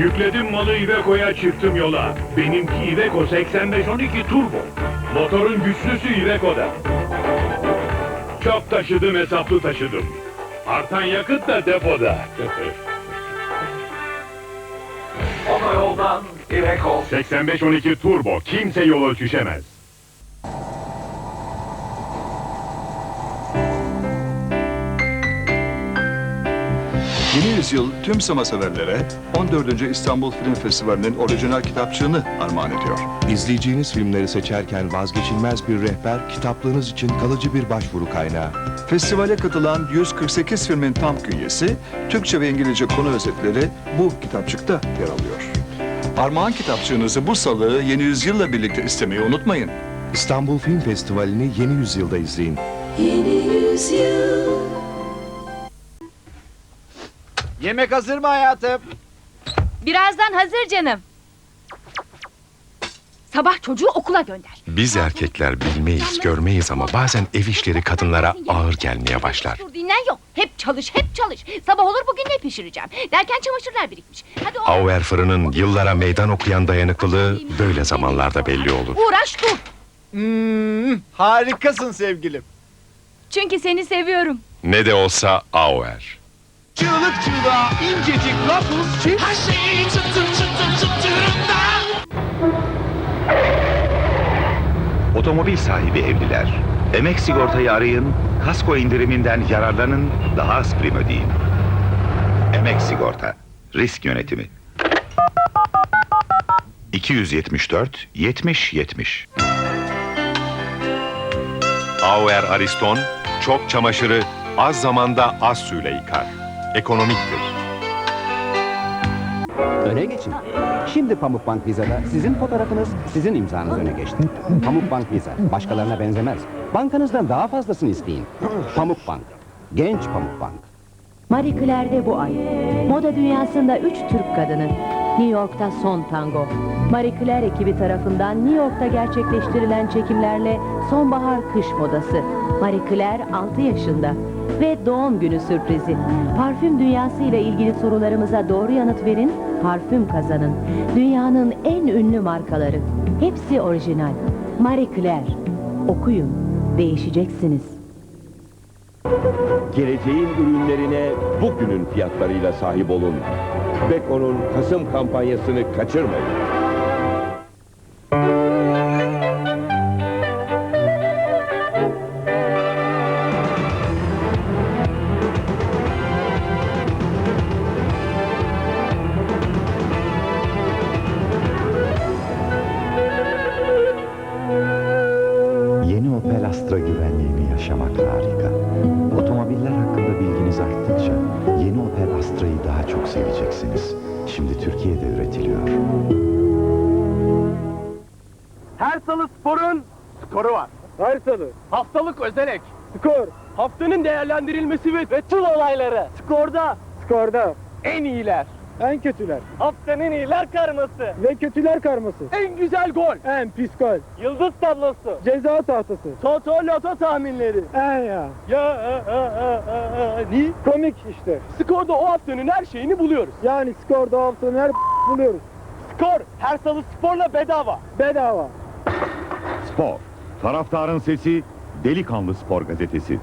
Yükledim malı Iveco'ya çıktım yola. Benimki Iveco 8512 Turbo. Motorun güçlüsü Iveco'da. Çok taşıdım hesaplı taşıdım. Artan yakıt da depoda. Otoyoldan Iveco. 8512 Turbo kimse yol ölçüşemez. Yeni yüzyıl tüm sinema severlere 14. İstanbul Film Festivali'nin orijinal kitapçığını armağan ediyor. İzleyeceğiniz filmleri seçerken vazgeçilmez bir rehber, kitaplığınız için kalıcı bir başvuru kaynağı. Festivale katılan 148 filmin tam künyesi, Türkçe ve İngilizce konu özetleri bu kitapçıkta yer alıyor. Armağan kitapçığınızı bu salı Yeni Yüzyıl'la birlikte istemeyi unutmayın. İstanbul Film Festivali'ni yeni yüzyılda izleyin. Yemek hazır mı hayatım? Birazdan hazır canım. Sabah çocuğu okula gönder. Biz erkekler bilmeyiz, görmeyiz ama bazen ev işleri kadınlara ağır gelmeye başlar. Dur dinlen yok. Hep çalış, hep çalış. Sabah olur bugün ne pişireceğim. Derken çamaşırlar birikmiş. Hadi o Auer fırının yıllara meydan okuyan dayanıklılığı böyle zamanlarda belli olur. uğraş dur. Hmm, harikasın sevgilim. Çünkü seni seviyorum. Ne de olsa Auer. Çığlık çığlığa incecik Ruffles çift. Otomobil sahibi evliler. Emek sigortayı arayın, kasko indiriminden yararlanın, daha az prim ödeyin. Emek sigorta, risk yönetimi. 274 70 70. Auer Ariston, çok çamaşırı az zamanda az suyla yıkar. Ekonomiktir. Öne geçin. Şimdi Pamukbank Viza'da sizin fotoğrafınız, sizin imzanız öne geçti. Pamukbank Viza, başkalarına benzemez. Bankanızdan daha fazlasını isteyin. Pamukbank, genç Pamukbank. Marie Claire'de bu ay. Moda dünyasında üç Türk kadını. New York'ta son tango. Marie Claire ekibi tarafından New York'ta gerçekleştirilen çekimlerle sonbahar kış modası. Marie Claire 6 yaşında. Ve doğum günü sürprizi. Parfüm dünyası ile ilgili sorularımıza doğru yanıt verin, parfüm kazanın. Dünyanın en ünlü markaları. Hepsi orijinal. Marie Claire. Okuyun, değişeceksiniz. Geleceğin ürünlerine bugünün fiyatlarıyla sahip olun. Beko'nun Kasım kampanyasını kaçırmayın. Yeni Opel Astra güvenliğini yaşamak harika. Otomobiller hakkında bilginiz arttıkça yeni Opel Astra'yı daha çok seveceksiniz. Şimdi Türkiye'de üretiliyor. Her salı sporun skoru var. Her salı. Haftalık özenek. Skor. Haftanın değerlendirilmesi ve, ve tüm olayları. Skorda. Skorda. En iyiler. En kötüler. Haftanın iyiler karması. Ve kötüler karması. En güzel gol. En pis gol. Yıldız tablosu. Ceza tahtası. Toto loto tahminleri. En ya. Ya ni? Komik işte. Skorda o haftanın her şeyini buluyoruz. Yani skorda o haftanın her buluyoruz. Skor her salı sporla bedava. Bedava. Spor, taraftarın sesi, Delikanlı Spor Gazetesi.